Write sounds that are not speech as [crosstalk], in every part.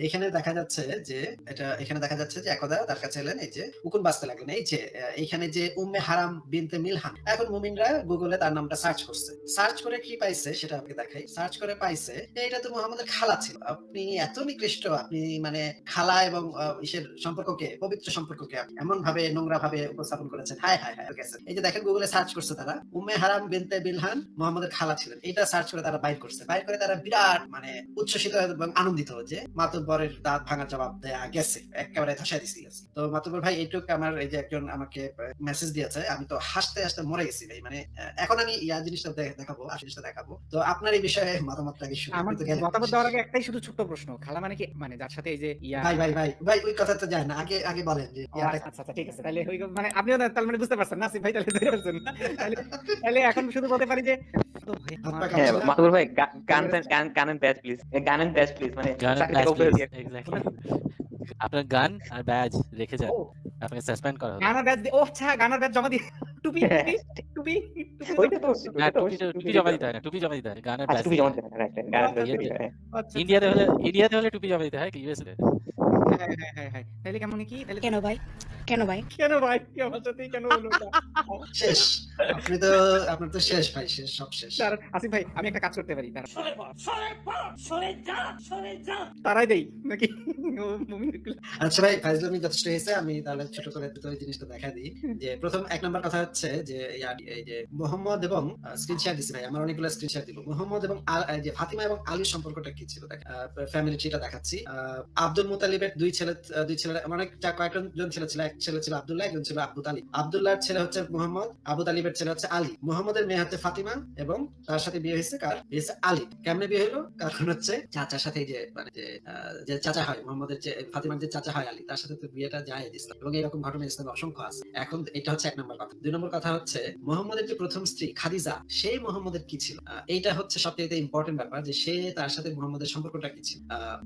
এখানে দেখা যাচ্ছে যে এটা এখানে দেখা যাচ্ছে যে একদা তার কাছে এলেন এই যে উকুন বাঁচতে লাগলেন। এই যে আহ, এইখানে যে উম্মে হারাম বিনতে মিলহান এখন মুমিনরা গুগলে তার নামটা সার্চ করছে। সার্চ করে কি পাইছে সেটা আপনাকে দেখাই। সার্চ করে পাইছে এটা তো মোহাম্মদের খালা ছিল। আপনি এত নিকৃষ্ট আপনি মানে খালা এবং ইসের সম্পর্ককে পবিত্র সম্পর্ককে এমন ভাবে নোংরা ভাবে উপস্থাপন করেছেন। হায় হায় গেছে এই যে দেখেন গুগলে সার্চ করছে তারা উম্মে হারাম বিনতে বিলহান মোহাম্মদের খালা ছিলেন। এটা সার্চ করে তারা বাইর করছে। বাইর করে তারা বিরাট মানে উচ্ছ্বসিত এবং আনন্দিত যে মাতুব্বরের দাঁত ভাঙার জবাব দেয়া গেছে একেবারে ধসাই দিছি গেছে তো মাতুব্বর ভাই এইটুক আমার এই যে একজন আমাকে মেসেজ দিয়েছে আমি তো হাসতে হাসতে মরে গেছি ভাই মানে এখন আমি ইয়া জিনিসটা দেখাবো আসল জিনিসটা দেখাবো। তো আপনার এই বিষয়ে মতামতটা কি শুনি আমার। মতামত দেওয়ার আগে একটাই শুধু ছোট্ট প্রশ্ন খালা মানে কি মানে যার সাথে এই যে ইয়া ভাই ভাই ভাই ভাই ওই কথা তো যায় না আগে আগে বলেন যে আচ্ছা আচ্ছা ঠিক আছে তাহলে ওই মানে আপনিও তার মানে বুঝতে পারছেন না ভাই তাহলে ধরে ফেলছেন তাহলে তাহলে এখন শুধু বলতে পারি যে ভাই হ্যাঁ মাহবুব ভাই গান গান গান প্লিজ। গান প্লিজ মানে এক্স্যাক্টলি [laughs] আপনার গান আর ব্যাজ রেখে যান। আপনাকে সাসপেন্ড করা হবে গানার আর ব্যাজ ও আচ্ছা গানার ব্যাজ জমা দিয়ে [laughs] টুপি টুপি টুপি টুপি ওইটা তো না ওইটা তো টুপি টুপি জমা দিতে হয় না টুপি জমা দিতে হয় গান গানের আচ্ছা ব্যাজ টুপি জমা দিতে হয় রাইট গান এন্ড ব্যাচ ইয়ে- হ্যাঁ। আচ্ছা, ইন্ডিয়াতে হলে ইন্ডিয়াতে হলে টুপি জমা দিতে হয় কি ইউএসএ হ্যাঁ হ্যাঁ হ্যাঁ হ্যাঁ তাহলে কেমন কি? তাহলে কেন ভাই? কেন ভাই? কেন ভাই? আমার সাথেই কেন হলো শেষ। আপনি তো আপনার তো শেষ ভাই শেষ সব শেষ। স্যার আসিফ ভাই আমি একটা কাজ করতে পারি দাঁড়ান। তারাই দেই নাকি? আচ্ছা ভাই ফাইজলামি যথেষ্ট হয়েছে আমি তাহলে ছোট করে দুটো ওই জিনিসটা দেখা দিই। যে প্রথম এক নম্বর কথা হচ্ছে যে এই যে মোহাম্মদ এবং স্ক্রিনশট দিছি ভাই আমার অনেকগুলো স্ক্রিনশট দিব। মোহাম্মদ এবং যে ফাতিমা এবং আলীর সম্পর্কটা কি ছিল? দেখ ফ্যামিলি ট্রিটা দেখাচ্ছি। আহ, আব্দুল মুতালিবের দুই ছেলে দুই ছেলে চা- কয়েকজন জন ছেলে ছিল, এক ছেলে ছিল আব্দুল্লাহ, একজন ছিল আব্দু তালিব। আব্দুল্লাহর ছেলে হচ্ছে মোহাম্মদ, আবু তালিবের ছেলে হচ্ছে আলী। মোহাম্মদের মেয়ে হচ্ছে ফাতিমা এবং তার সাথে বিয়ে হয়েছে কার? বিয়ে হয়েছে আলী। কেমনে বিয়ে হলো কারণ হচ্ছে চাচার সাথে যে মানে যে চাচা হয়, মোহাম্মদের যে, ফাতিমার যে চাচা হয় আলী, তার সাথে তো বিয়েটা যায় ইসলাম এবং এরকম ঘটনা ইসলামে অসংখ্য আছে। এখন এটা হচ্ছে এক নম্বর কথা। দুই নম্বর কথা হচ্ছে, মোহাম্মদের যে প্রথম স্ত্রী খাদিজা সেই মোহাম্মদের কি ছিল? এইটা হচ্ছে সবচেয়ে ইম্পর্টেন্ট ব্যাপার যে সে তার সাথে মোহাম্মদের সম্পর্কটা কি ছিল?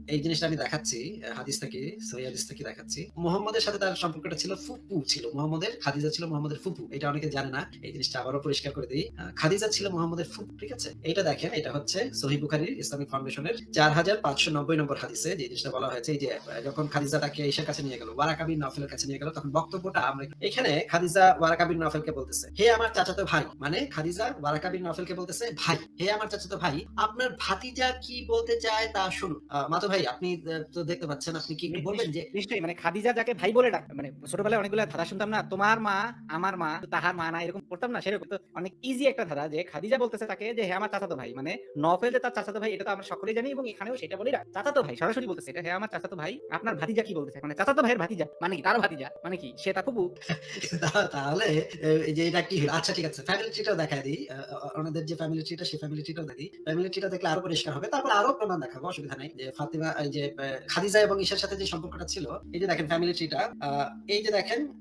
এই জিনিসটা আমি দেখাচ্ছি হাদিস থেকে। সহি দেখাচ্ছি। মোহাম্মদের সাথে তার সম্পর্কটা ছিল ফুপু ছিল, মোহাম্মদের খাদিজা ছিল মোহাম্মদের ফুপু, এটা অনেকে জানে না। এই জিনিসটা আবারও পরিষ্কার করে দিই। খাদিজা ছিল মোহাম্মদের ফুপু, ঠিক আছে? এটা দেখেন, এটা হচ্ছে সহি বুখারী ইসলামিক ফাউন্ডেশনের চার হাজার পাঁচশো নব্বই নম্বর হাদিসে যে জিনিসটা বলা হয়েছে যে যখন খাদিজা তাকে ঈশার কাছে নিয়ে গেল ওয়ারাকাবির নফেলের কাছে নিয়ে গেল, তখন বক্তব্যটা আমরা এখানে খাদিজা ওয়ারাকাবির নফেলকে বলতেছে, হে আমার চাচাতো ভাই। মানে খাদিজা ওয়ারাকাবির নফেলকে বলতেছে, ভাই, হে আমার চাচাতো ভাই, আপনার ভাতিজা কি বলতে চায় তা শুনুন। মাতো ভাই, আপনি তো দেখতে পাচ্ছেন, আপনি কি একটু বলবেন যে নিশ্চয়ই। মানে খাদিজা যাকে ভাই বলে ডাক মানে ছোটবেলায় অনেকগুলো ধারা শুনতাম না তোমার মা আমার মা তো তাহার মা না এরকম পড়তাম না সেরকম। তো অনেক ইজি একটা ধারা যে খাদিজা বলতেছে তাকে যে হে আমার চাচাতো ভাই। মানে নফেল যে তার চাচাতো ভাই এটা তো আমরা সকলেই জানি এবং এখানেও সেটা বলি। চাচাতো ভাই সরাসরি বলতেছে এটা হে আমার চাচাতো ভাই আপনার ভাতিজা কি বলতেছে? মানে চাচাতো ভাইয়ের ভাতিজা মানে কি তার ভাতিজা মানে কি সে তার ফুপু তাহলে যে এটা কি আচ্ছা ঠিক আছে ফ্যামিলি ট্রিটাও দেখায় দিই। ওনাদের যে ফ্যামিলি ট্রিটা সেই ফ্যামিলি ট্রিটাও দেখি ফ্যামিলি ট্রিটা দেখলে আরও পরিষ্কার হবে। তারপর আরও প্রমাণ দেখাবো অসুবিধা নাই। যে ফাতিমা যে খাদিজা এবং ঈশার সাথে যে সম্পর্কটা ছিল, এই যে দেখেন ফ্যামিলি ট্রিটা এই যে দেখেন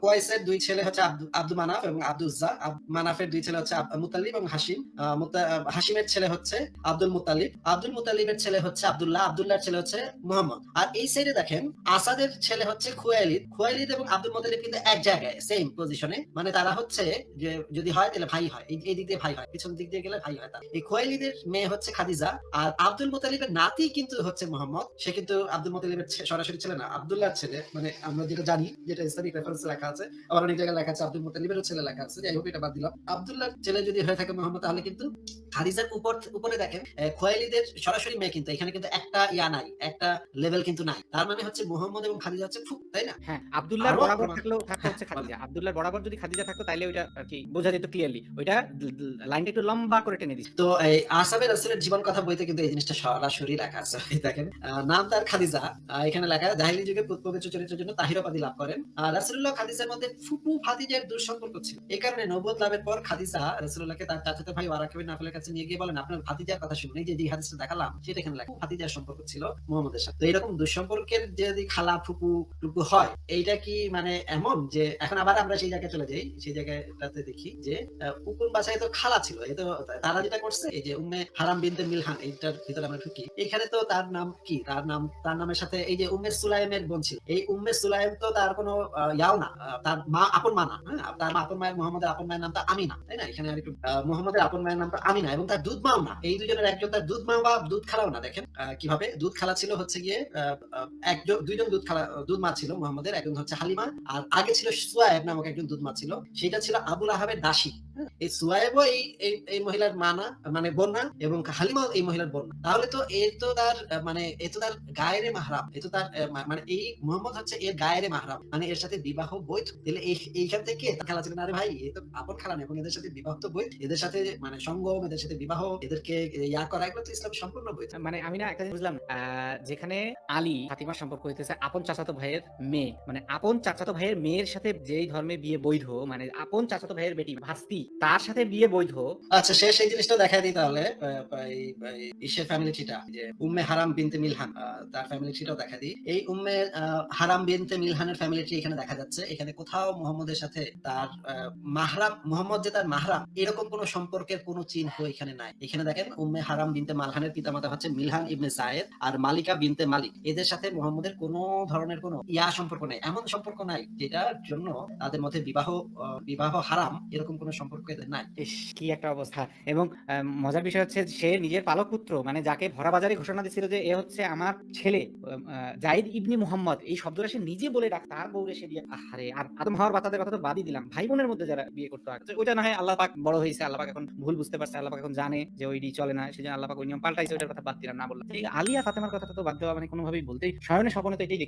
কোয়াইসের দুই ছেলে হচ্ছে আব্দু- মানাফ এবং আব্দুজ্জা মানাফের দুই ছেলে হচ্ছে মুতালিব এবং হাসিম হাসিমের ছেলে হচ্ছে আব্দুল মুতালিব। আব্দুল মুতালিবের ছেলে হচ্ছে আব্দুল্লাহ, আব্দুল্লাহর ছেলে হচ্ছে মোহাম্মদ। আর এই সাইডে দেখেন, আসাদের ছেলে হচ্ছে খুয়াইলিদ। খুয়াইলিদ এবং আব্দুল মুতালিব কিন্তু এক জায়গায় সেম পজিশনে মানে তারা হচ্ছে যে, যদি হয় তাহলে ভাই হয়। এই দিক দিয়ে ভাই হয়। পিছন দিক দিয়ে গেলে ভাই হয় এই খুয়াইলিদের মেয়ে হচ্ছে খাদিজা। আর আব্দুল মুতালিবের নাতি কিন্তু হচ্ছে মোহাম্মদ। সে কিন্তু আব্দুল মুতালিবের সরাসরি ছেলে না আব্দুল্লাহর ছেলে। মানে আমরা যেটা জানি যেটা ইসলামিক রেফারেন্স লেখা আছে আবার অনেক জায়গায় লেখা আছে আব্দুল মুতালিবেরও ছেলে লেখা আছে যাই হোক এটা বাদ দিলাম। আব্দুল্লাহর ছেলে যদি হয়ে থাকে মোহাম্মদ তাহলে কিন্তু খাদিজার উপর উপরে দেখেন খোয়াইলিদের সরাসরি মেয়ে কিন্তু এখানে কিন্তু একটা ইয়া নাই একটা লেভেল কিন্তু নাই। তার মানে হচ্ছে মোহাম্মদ এবং খাদিজা হচ্ছে ফুক তাই না? হ্যাঁ আব্দুল্লাহর আরও বরাবর থাকলেও থাকতো হচ্ছে খাদিজা। আব্দুল্লাহর বরাবর যদি খাদিজা থাকতো তাইলে ওইটা আর কি বোঝা যেত ক্লিয়ারলি ওইটা লাইনটা একটু লম্বা করে টেনে দিচ্ছে তো এই রাসুলের জীবন কথা বইতে কিন্তু এই জিনিসটা সরাসরি লেখা আছে দেখেন। নাম তার খাদিজা। এখানে লেখা, জাহিলি যুগে পবিত্র চরিত্রের জন্য তাহির উপাধি লাভ করেন। আর রাসুল্লাহ খাদিজার মধ্যে ফুপু ফাতিজার দুঃসম্পর্ক ছিল। এই কারণে নবুয়ত লাভের পর খাদিজা রাসুল্লাহকে তার চাচাতো ভাই ওয়ারাকাবির নাফেলের কাছে নিয়ে গিয়ে বলেন, আপনার ভাতিজার কথা শুনুন। এই যে হাদিসটা দেখালাম, সেটা এখানে লেখা। ভাতিজার সম্পর্ক ছিল মোহাম্মদের সাথে। তো এরকম দুঃসম্পর্কের যদি খালা ফুপু টুকু হয়, এইটা কি মানে এমন যে এখন আবার আমরা সেই জায়গায় চলে যাই, সেই জায়গাটাতে দেখি যে উকুন বাসায় তো খালা ছিল। এ তো তারা যেটা করছে, এই যে উম্মে হারাম বিনতে মিলহান, এইটার ভিতরে আমরা ঢুকি। এখানে তো তার নাম কি? তার নাম, তার নামের সাথে এই যে উম্মে সুলাইমের বোন ছিল। এই উম্মে সুলাইম তো তার কোনো ইয়াও না। তার মা আপন মা না। হ্যাঁ? তার মা আপন মায়ের, মোহাম্মদের আপন মায়ের নামটা আমিনা, তাই না? এখানে আর একটু মোহাম্মদের আপন মায়ের নামটা আমিনা এবং তার দুধ মাও না। এই দুজনের একজন তার দুধ মা বা দুধ খালাও না, দেখেন কীভাবে? দুধ খালা ছিল হচ্ছে গিয়ে একজন, দুইজন দুধ খালা, দুধ মা ছিল মোহাম্মদের, একজন হচ্ছে হালিমা, আর আগে ছিল সুয়ায়েব নামক একজন দুধ মা ছিল। সেটা ছিল আবুল আহাবের দাসী। হ্যাঁ? এই সুয়ায়েবও এই, এই- মহিলার মা না মানে বোন না, এবং হালিমাও এই মহিলার বোন না। তাহলে তো এ তো তার মানে এ তো তার গায়ের মাহরাম। এ তো তার মানে এই মোহাম্মদ হচ্ছে এর গায়ের মাহরাম। মানে এর সাথে বিবাহ বৈধ। তাহলে এইখান থেকে খেলা ছিল আরে ভাই এ তো আপন খেলা এবং এদের সাথে বিবাহ তো বৈধ। এদের সাথে মানে সঙ্গম এদের সাথে বিবাহ এদেরকে ইয়া করা এগুলো তো ইসলাম সম্পূর্ণ বৈধ। মানে আমি না একটা বুঝলাম যেখানে আলী ফাতিমার সম্পর্ক হইতেছে আপন চাচাতো ভাইয়ের মেয়ে। মানে আপন চাচাতো ভাইয়ের মেয়ের সাথে যেই ধর্মে বিয়ে বৈধ মানে আপন চাচাতো ভাইয়ের বেটি ভাস্তি তার সাথে বিয়ে বৈধ। আচ্ছা সে সেই জিনিসটা দেখা দিই তাহলে ইসের ফ্যামিলি ট্রিটা যে উম্মে হারাম বিনতে মিলহান তার ফ্যামিলি ট্রিটাও দেখা দিই। এই উম্মে হারাম বিনতে মিলহানের ফ্যামিলি ট্রি এখানে দেখা যাচ্ছে। এখানে কোথাও মোহাম্মদের সাথে তার মাহরাম, মোহাম্মদ যে তার মাহরাম, এরকম কোনো সম্পর্কের কোনো চিহ্ন এখানে নাই। এখানে দেখেন, উম্মে হারাম বিনতে মালহানের পিতামাতা হচ্ছে মিলহান ইবনে সায়েদ আর মালিকা বিনতে মালিক। এদের সাথে মোহাম্মদের কোনো ধরনের কোনো ইয়া সম্পর্ক নাই। এমন সম্পর্ক নাই যেটার জন্য তাদের মধ্যে বিবাহ বিবাহ হারাম, এরকম কোনো সম্পর্ক এদের নাই। কি একটা অবস্থা। এবং মজার বিষয় হচ্ছে, সে নিজের পালক পুত্র মানে যাকে ভরা বাজারে ঘোষণা দিচ্ছিল যে এ হচ্ছে আমার ছেলে জাহিদ ইবনি মোহাম্মদ, এই শব্দটা সে নিজে বলে ডাক তার বউরে সে বিয়ে আহারে, আর আদম হওয়ার বাচ্চাদের কথা তো বাদই দিলাম। ভাই বোনের মধ্যে যারা বিয়ে করতে হয় ওইটা না হয় আল্লাহ পাক বড় হয়েছে আল্লাহ পাক এখন ভুল বুঝতে পারছে, আল্লাহ পাক এখন জানে যে ওইটি চলে না, সেজন্য আল্লাহ পাক ওই নিয়ম পাল্টাইছে, ওইটার কথা বাদ দিলাম, না বললাম। আলিয়া ফাতেমার কথা তো বাদ দেওয়া মানে কোনোভাবেই বলতেই স্বয়নে স্বপনে তো এটাই